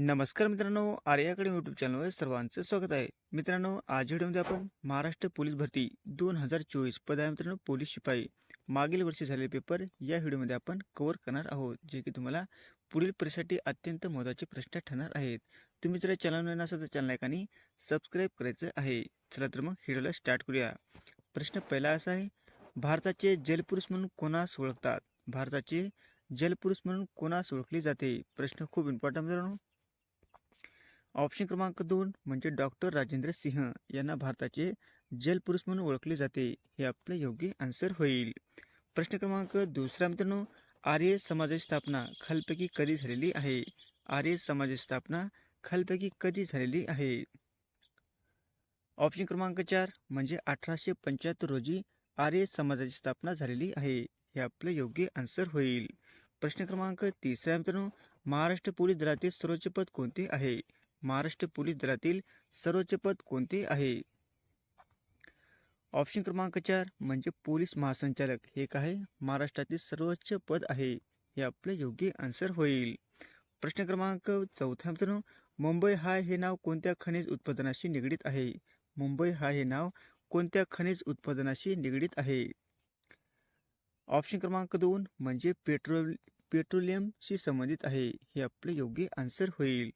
नमस्कार मित्रांनो आर्याकडे यूट्यूब चॅनलवर सर्वांचं स्वागत आहे. मित्रांनो आज व्हिडिओमध्ये आपण महाराष्ट्र पोलीस भरती दोन हजार चोवीस पद आहे मित्रांनो पोलीस शिपाई. मागील वर्षी झालेले पेपर या व्हिडिओमध्ये आपण कव्हर करणार आहोत जे की तुम्हाला पुढील परीक्षेसाठी अत्यंत महत्त्वाचे प्रश्न ठरणार आहेत. तुम्ही जर चॅनल नवीन असाल तर चॅनल एकाने सबस्क्राईब करायचं आहे. चला तर मग व्हिडिओला स्टार्ट करूया. प्रश्न पहिला असा आहे भारताचे जलपुरुष म्हणून कोणास ओळखतात? भारताचे जलपुरुष म्हणून कोणास ओळखले जाते? प्रश्न खूप इम्पॉर्टंट मित्रांनो. ऑप्शन क्रमांक दोन म्हणजे डॉक्टर राजेंद्र सिंह यांना भारताचे जलपुरुष म्हणून ओळखले जाते. हे आपले योग्य आन्सर होईल. प्रश्न क्रमांक दुसरा मित्रांनो आर्य समाजाची स्थापना खालपैकी कधी झालेली आहे? आर्य समाजाची स्थापना खालपैकी कधी झालेली आहे? ऑप्शन क्रमांक चार म्हणजे अठराशे पंच्याहत्तर रोजी आर्य समाजाची स्थापना झालेली आहे. हे आपले योग्य आन्सर होईल. प्रश्न क्रमांक तिसरा मित्रांनो महाराष्ट्र पोलीस दलातील सर्वोच्च पद कोणते आहे? महाराष्ट्र पोलीस दलातील सर्वोच्च पद कोणते आहे? ऑप्शन क्रमांक चार म्हणजे पोलीस महासंचालक. हे काय? महाराष्ट्रातील सर्वोच्च पद आहे. हे आपले योग्य आन्सर होईल. प्रश्न क्रमांक चौथा मित्रांनो मुंबई हा हे नाव कोणत्या खनिज उत्पादनाशी निगडीत आहे? मुंबई हा हे नाव कोणत्या खनिज उत्पादनाशी निगडीत आहे? ऑप्शन क्रमांक दोन म्हणजे पेट्रोल पेट्रोलियमशी संबंधित आहे. हे आपले योग्य आन्सर होईल.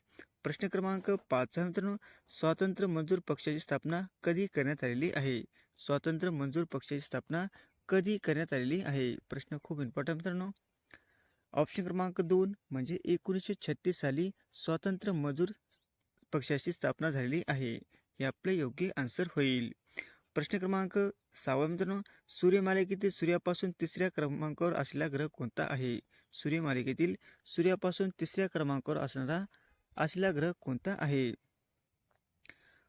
प्रश्न क्रमांक पाच मित्रांनो स्वातंत्र्य मजूर पक्षाची स्थापना कधी करण्यात आलेली आहे? स्वातंत्र्य मंजूर पक्षाची स्थापना कधी करण्यात आलेली आहे? प्रश्न खूप इम्पॉर्टंट मित्रांनो. ऑप्शन क्रमांक दोन म्हणजे एकोणीसशे छत्तीस साली स्वातंत्र्य मजूर पक्षाची स्थापना झालेली आहे. हे आपले योग्य आन्सर होईल. प्रश्न क्रमांक सहावा मित्रांनो सूर्यमालिकेतील सूर्यापासून तिसऱ्या क्रमांकावर असलेला ग्रह कोणता आहे? सूर्यमालिकेतील सूर्यापासून तिसऱ्या क्रमांकावर असणारा असलेला ग्रह कोणता आहे?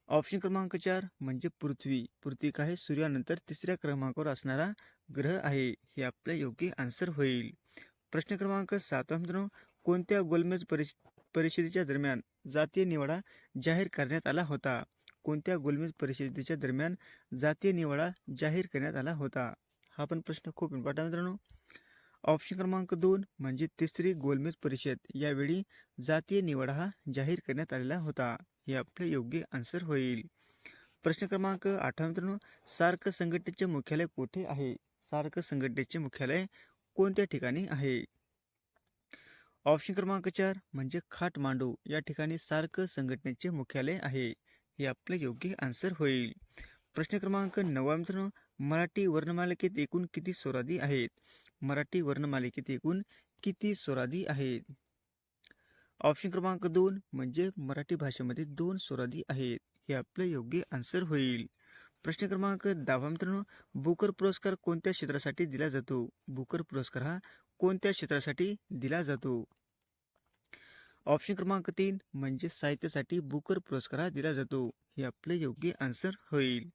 ऑप्शन क्रमांक चार म्हणजे पृथ्वी. पृथ्वी काय सूर्यानंतर तिसऱ्या क्रमांकावर असणारा ग्रह आहे. हे आपले योग्य आन्सर होईल. प्रश्न क्रमांक सातवा मित्रांनो. कोणत्या गोलमेज परिष परिषदेच्या दरम्यान जातीय निवाडा जाहीर करण्यात आला होता? कोणत्या गोलमेज परिषदेच्या दरम्यान जातीय निवाडा जाहीर करण्यात आला होता? हा पण प्रश्न खूप इम्पॉर्टंट मित्रांनो. ऑप्शन क्रमांक दोन म्हणजे तिसरी गोलमेज परिषद. यावेळी जातीय निवड हा जाहीर करण्यात आलेला होता. हे आपले योग्य आन्सर होईल. प्रश्न क्रमांक आठवा मित्रांनो सार्क संघटनेचे मुख्यालय कुठे आहे? सार्क संघटनेचे मुख्यालय कोणत्या ठिकाणी आहे? ऑप्शन क्रमांक चार म्हणजे खाटमांडू. या ठिकाणी सार्क संघटनेचे मुख्यालय आहे. हे आपले योग्य आन्सर होईल. प्रश्न क्रमांक नववा मित्रांनो मराठी वर्णमालिकेत एकूण किती स्वरादी आहेत? मराठी वर्णमालिकेत एकूण किती स्वरादी आहेत? ऑप्शन क्रमांक दोन म्हणजे मराठी भाषेमध्ये दोन स्वरादी आहेत. हे आपले योग्य आन्सर होईल. प्रश्न क्रमांक दहावा मित्रांनो बुकर पुरस्कार कोणत्या क्षेत्रासाठी दिला जातो? बुकर पुरस्कार हा कोणत्या क्षेत्रासाठी दिला जातो? ऑप्शन क्रमांक तीन म्हणजे साहित्यासाठी बुकर पुरस्कार हा दिला जातो. हे आपले योग्य आन्सर होईल.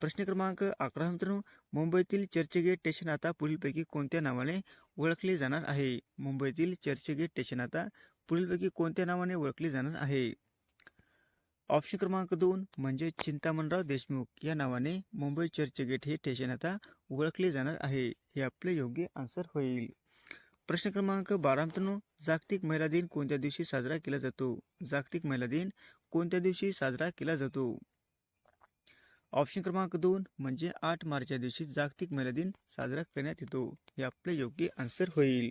प्रश्न क्रमांक अकरा मित्रांनो मुंबईतील चर्चगेट स्टेशन आता पुढीलपैकी कोणत्या नावाने ओळखले जाणार आहे? मुंबईतील चर्चगेट स्टेशन आता पुढीलपैकी कोणत्या नावाने ओळखले जाणार आहे? ऑप्शन क्रमांक दोन म्हणजे चिंतामणराव देशमुख या नावाने मुंबई चर्चगेट हे स्टेशन आता ओळखले जाणार आहे हे आपले योग्य आन्सर होईल. प्रश्न क्रमांक बारा मित्रांनो जागतिक महिला दिन कोणत्या दिवशी साजरा केला जातो? जागतिक महिला दिन कोणत्या दिवशी साजरा केला जातो? ऑप्शन क्रमांक दोन म्हणजे आठ मार्चच्या दिवशी जागतिक महिला दिन साजरा करण्यात येतो. हे आपले योग्य आन्सर होईल.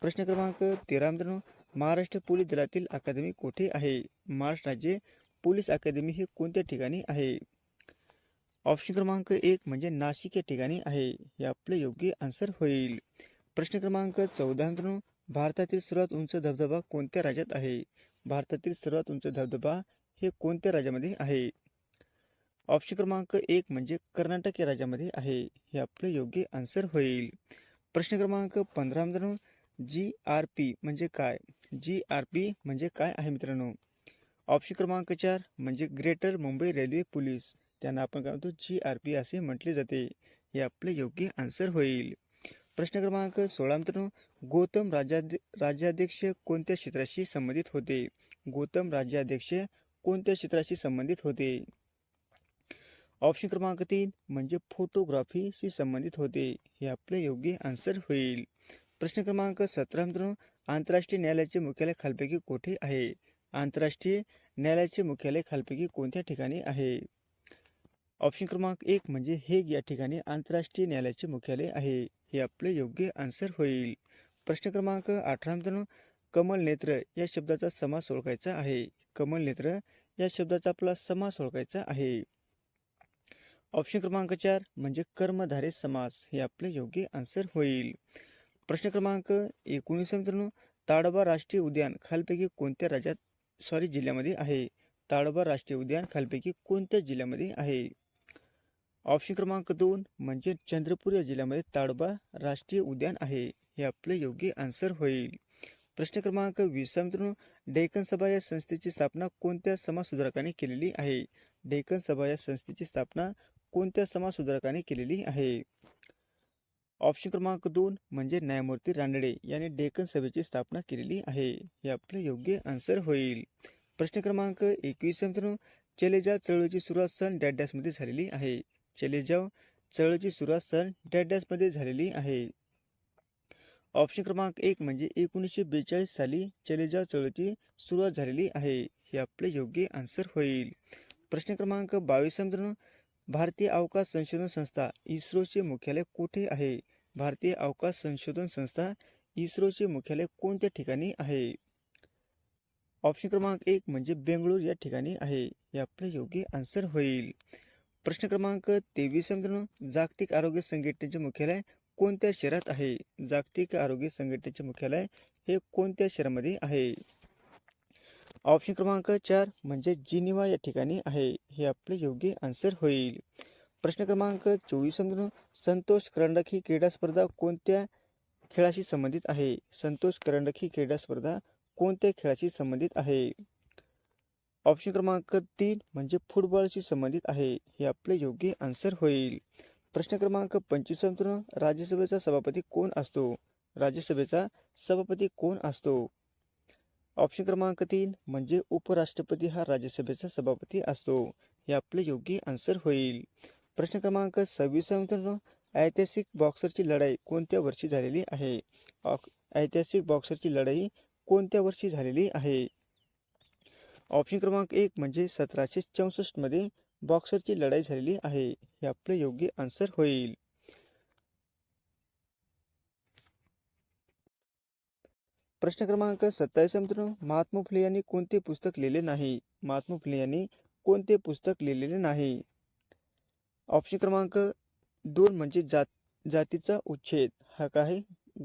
प्रश्न क्रमांक तेरा मित्रांनो महाराष्ट्र पोलीस दलातील अकादमी कोठे आहे? महाराष्ट्र राज्य पोलीस अकादमी हे कोणत्या ठिकाणी आहे? ऑप्शन क्रमांक एक म्हणजे नाशिक या ठिकाणी आहे. हे आपले योग्य आन्सर होईल. प्रश्न क्रमांक चौदा मित्रांनो भारतातील सर्वात उंच धबधबा कोणत्या राज्यात आहे? भारतातील सर्वात उंच धबधबा हे कोणत्या राज्यामध्ये आहे? ऑप्शन क्रमांक एक म्हणजे कर्नाटक या राज्यामध्ये आहे. हे आपले योग्य आन्सर होईल. प्रश्न क्रमांक पंधरा मित्रांनो जी आर पी म्हणजे काय? जी आर पी म्हणजे काय आहे मित्रांनो? ऑप्शन क्रमांक चार म्हणजे ग्रेटर मुंबई रेल्वे पोलीस. त्यांना आपण काय म्हणतो? जी आर पी असे म्हटले जाते. हे आपले योग्य आन्सर होईल. प्रश्न क्रमांक सोळा मित्रांनो गौतम राज्याध राज्याध्यक्ष कोणत्या क्षेत्राशी संबंधित होते? गौतम राज्याध्यक्ष कोणत्या क्षेत्राशी संबंधित होते? ऑप्शन क्रमांक तीन म्हणजे फोटोग्राफीशी संबंधित होते. हे आपले योग्य आन्सर होईल. प्रश्न क्रमांक सतरा मित्रांनो आंतरराष्ट्रीय न्यायालयाचे मुख्यालय खालपैकी कोठे आहे? आंतरराष्ट्रीय न्यायालयाचे मुख्यालय खालपैकी कोणत्या ठिकाणी आहे? ऑप्शन क्रमांक एक म्हणजे हेग या ठिकाणी आंतरराष्ट्रीय न्यायालयाचे मुख्यालय आहे. हे आपले योग्य आन्सर होईल. प्रश्न क्रमांक अठरा मित्रांनो कमल नेत्र या शब्दाचा समास ओळखायचा आहे. कमल नेत्र या शब्दाचा आपला समास ओळखायचा आहे. ऑप्शन क्रमांक चार म्हणजे कर्मधारे समास. हे आपले योग्य आन्सर होईल. प्रश्न क्रमांक एकोणीस मित्रांनो. ताडोबा राष्ट्रीय उद्यान खालपैकी कोणत्या राज्यात सॉरी जिल्ह्यामध्ये आहे? ताडोबा राष्ट्रीय उद्यान खालपैकी कोणत्या जिल्ह्यामध्ये आहे? ऑप्शन क्रमांक दोन म्हणजे चंद्रपूर या जिल्ह्यामध्ये ताडोबा राष्ट्रीय उद्यान आहे. हे आपले योग्य आन्सर होईल. प्रश्न क्रमांक वीस मित्रांनो. डेक्कन सभा या संस्थेची स्थापना कोणत्या समाजसुधारकाने केलेली आहे? डेक्कन सभा या संस्थेची स्थापना कोणत्या समाजसुधारकाने केलेली आहे? ऑप्शन क्रमांक दोन म्हणजे न्यायमूर्ती रानडे यांनी डेक्कन सभेची स्थापना केलेली आहे. हे आपले योग्य आन्सर होईल. प्रश्न क्रमांक एकवीस मित्रांनो चलेजा चळवळीची सुरुवात सन डॅडॅसमध्ये झालेली आहे. चलेजाव चळवळीची सुरुवात सन डॅडॅसमध्ये झालेली आहे. ऑप्शन क्रमांक एक म्हणजे एकोणीसशे बेचाळीस साली चलेजाव चळवळीची सुरुवात झालेली आहे. हे आपले योग्य आन्सर होईल. प्रश्न क्रमांक बावीस मित्रांनो भारतीय अवकाश संशोधन संस्था इस्रोचे मुख्यालय कुठे आहे? भारतीय अवकाश संशोधन संस्था इस्रोचे मुख्यालय कोणत्या ठिकाणी आहे? ऑप्शन क्रमांक एक म्हणजे बेंगळूर या ठिकाणी आहे. हे आपलं योग्य आन्सर होईल. प्रश्न क्रमांक तेवीस मित्रांनो जागतिक आरोग्य संघटनेचे मुख्यालय कोणत्या शहरात आहे? जागतिक आरोग्य संघटनेचे मुख्यालय हे कोणत्या शहरामध्ये आहे? ऑप्शन क्रमांक चार म्हणजे जिनिवा या ठिकाणी आहे. हे आपले योग्य आन्सर होईल. प्रश्न क्रमांक चोवीस मित्रांनो संतोष करंडक ही क्रीडा स्पर्धा कोणत्या खेळाशी संबंधित आहे? संतोष करंडक ही क्रीडा स्पर्धा कोणत्या खेळाशी संबंधित आहे? ऑप्शन क्रमांक तीन म्हणजे फुटबॉलशी संबंधित आहे. हे आपले योग्य आन्सर होईल. प्रश्न क्रमांक पंचवीस राज्यसभेचा सभापती कोण असतो? राज्यसभेचा सभापती कोण असतो? ऑप्शन क्रमांक तीन म्हणजे उपराष्ट्रपती हा राज्यसभेचा सभापती असतो. हे आपले योग्य आन्सर होईल. प्रश्न क्रमांक सव्वीस मित्रांनो ऐतिहासिक बॉक्सरची लढाई कोणत्या वर्षी झालेली आहे? ऐतिहासिक बॉक्सरची लढाई कोणत्या वर्षी झालेली आहे? ऑप्शन क्रमांक एक म्हणजे सतराशे चौसष्टमध्ये बॉक्सरची लढाई झालेली आहे. हे आपले योग्य आन्सर होईल. प्रश्न क्रमांक सत्तावीस मित्रांनो. महात्मा फुले यांनी कोणते पुस्तक लिहिले नाही? महात्मा फुले यांनी कोणते पुस्तक लिहिलेले नाही? ऑप्शन क्रमांक दोन म्हणजे जात जातीचा उच्छेद. हा काय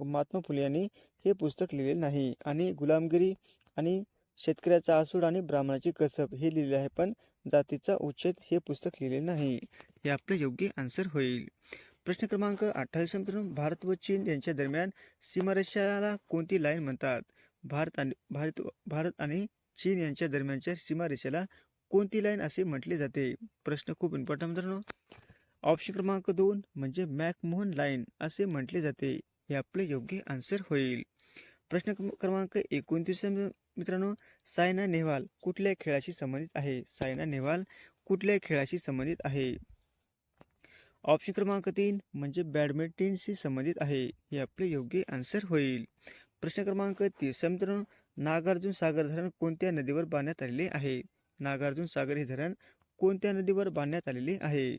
महात्मा फुले यांनी हे पुस्तक लिहिलेले नाही. आणि गुलामगिरी आणि शेतकऱ्याचा आसूड आणि ब्राह्मणाची कसब हे लिहिले आहे पण जातीचा उच्छेद हे पुस्तक लिहिले नाही. हे आपलं योग्य आन्सर होईल. प्रश्न क्रमांक अठ्ठावीस मित्रांनो भारत व चीन यांच्या दरम्यान सीमारेषाला कोणती लाईन म्हणतात? भारत आणि भारत भारत आणि चीन यांच्या दरम्यानच्या सीमारेषेला कोणती लाईन असे म्हटले जाते? प्रश्न खूप इम्पॉर्टंट मित्रांनो. ऑप्शन क्रमांक दोन म्हणजे मॅकमोहन लाईन असे म्हटले जाते. हे आपले योग्य आन्सर होईल. प्रश्न क्रम- क्रमांक एकोणतीस मित्रांनो सायना नेहवाल कुठल्या खेळाशी संबंधित आहे? सायना नेहवाल कुठल्या खेळाशी संबंधित आहे? ऑप्शन क्रमांक तीन म्हणजे बॅडमिंटनशी संबंधित आहे. हे आपले योग्य आन्सर होईल. प्रश्न क्रमांक तीस. मित्रांनो नागार्जुन सागर धरण कोणत्या नदीवर बांधण्यात आलेले आहे? नागार्जुन सागर हे धरण कोणत्या नदीवर बांधण्यात आलेले आहे?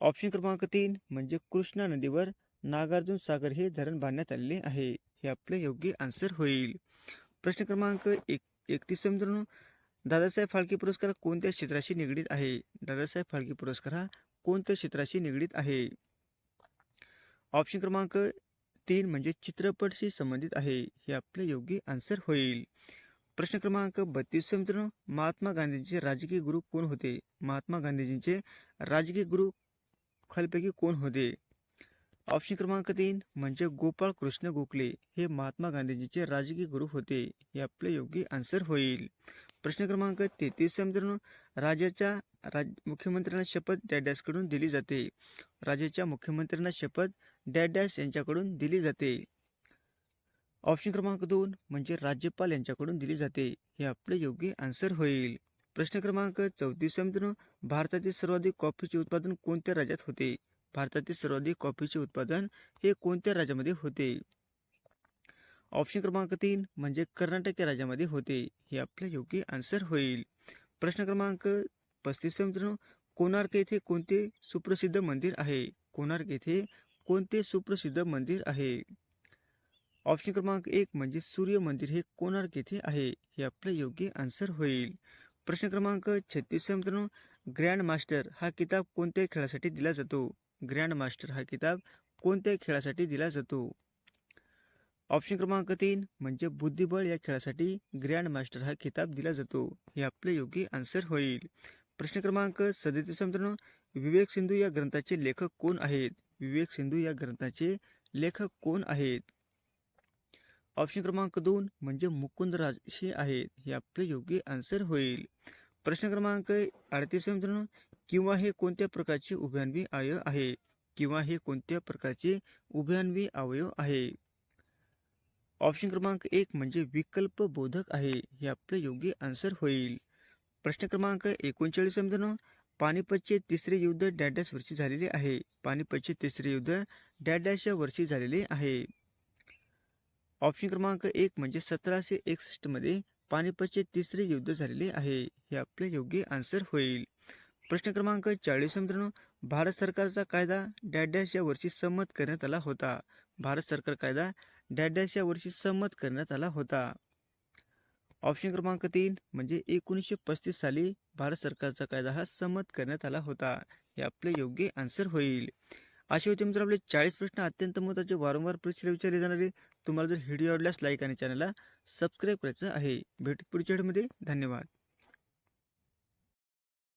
ऑप्शन क्रमांक तीन म्हणजे कृष्णा नदीवर नागार्जुन सागर हे धरण बांधण्यात आलेले आहे. हे आपले योग्य आन्सर होईल. प्रश्न क्रमांक एक एकतीस. मित्रांनो दादासाहेब फाळके पुरस्कार कोणत्या क्षेत्राशी निगडीत आहे? दादासाहेब फाळके पुरस्कार हा कोणत्या क्षेत्राशी निगडीत आहे? ऑप्शन क्रमांक तीन म्हणजे चित्रपटशी संबंधित आहे. हे आपले योग्य आन्सर होईल. प्रश्न क्रमांक बत्तीस मित्रांनो महात्मा गांधींचे राजकीय गुरु कोण होते? महात्मा गांधीजींचे राजकीय गुरु खालपैकी कोण होते? ऑप्शन क्रमांक तीन म्हणजे गोपाळ कृष्ण गोखले. हे महात्मा गांधीजींचे राजकीय गुरु होते. हे आपले योग्य आन्सर होईल. प्रश्न क्रमांक तेहतीस मित्रांनो राज्याच्या राज मुख्यमंत्र्यांना शपथ डॅडॅसकडून दिली जाते. राज्याच्या मुख्यमंत्र्यांना शपथ डॅडॅस यांच्याकडून दिली जाते. ऑप्शन क्रमांक दोन म्हणजे राज्यपाल यांच्याकडून दिली जाते. हे आपले योग्य आन्सर होईल. प्रश्न क्रमांक चौतीस मित्रांनो भारतातील सर्वाधिक कॉफीचे उत्पादन कोणत्या राज्यात होते? भारतातील सर्वाधिक कॉफीचे उत्पादन हे कोणत्या राज्यामध्ये होते? ऑप्शन क्रमांक तीन म्हणजे कर्नाटक या राज्यामध्ये होते. हे आपलं योग्य आन्सर होईल. प्रश्न क्रमांक पस्तीस मित्रांनो कोणार्क येथे कोणते सुप्रसिद्ध मंदिर आहे? कोणार्क येथे कोणते सुप्रसिद्ध मंदिर आहे? ऑप्शन क्रमांक एक म्हणजे सूर्य मंदिर हे कोणार्क येथे आहे? हे आपलं योग्य आन्सर होईल. प्रश्न क्रमांक छत्तीस मित्रांनो ग्रँड मास्टर हा किताब कोणत्या खेळासाठी दिला जातो? ग्रँड मास्टर हा किताब कोणत्या खेळासाठी दिला जातो? ऑप्शन क्रमांक तीन म्हणजे बुद्धिबळ या खेळासाठी ग्रँड मास्टर हा खिताब दिला जातो. हे आपले योग्य आन्सर होईल. प्रश्न क्रमांक सदतीस मित्रांनो विवेक सिंधू या ग्रंथाचे लेखक कोण आहेत? विवेक सिंधू या ग्रंथाचे लेखक कोण आहेत? ऑप्शन क्रमांक दोन म्हणजे मुकुंदराज हे आहेत. हे आपले योग्य आन्सर होईल. प्रश्न क्रमांक अडतीस मित्रांनो किंवा हे कोणत्या प्रकारचे उभयान्वी अवयव आहे? किंवा हे कोणत्या प्रकारचे उभयान्वी अवयव आहे? ऑप्शन क्रमांक एक म्हणजे विकल्प बोधक आहे. हे आपलं योग्य आन्सर होईल. प्रश्न क्रमांक एकोणचाळीस मित्रांनो. पानिपतचे तिसरे युद्ध डॅडॅश वर्षी झालेले आहे. पानिपतचे तिसरे युद्ध डॅडॅश या वर्षी झालेले आहे. ऑप्शन क्रमांक एक म्हणजे सतराशे एकसष्टमध्ये पानिपतचे तिसरे युद्ध झालेले आहे. हे आपले योग्य आन्सर होईल. प्रश्न क्रमांक चाळीस मित्रांनो. भारत सरकारचा कायदा डॅडॅश या वर्षी संमत करण्यात आला होता. भारत सरकार कायदा डॅडॅश या वर्षी संमत करण्यात आला होता. ऑप्शन क्रमांक तीन म्हणजे एकोणीसशे पस्तीस साली भारत सरकारचा कायदा हा संमत करण्यात आला होता. हे आपले योग्य आन्सर होईल. असे होते मित्र आपले चाळीस प्रश्न अत्यंत महत्त्वाचे वारंवार परीक्षेला विचारले जाणारे. तुम्हाला जर व्हिडिओ आवडल्यास लाईक आणि चॅनलला सबस्क्राईब करायचं आहे. भेटत पुढच्या व्हिडिओमध्ये धन्यवाद.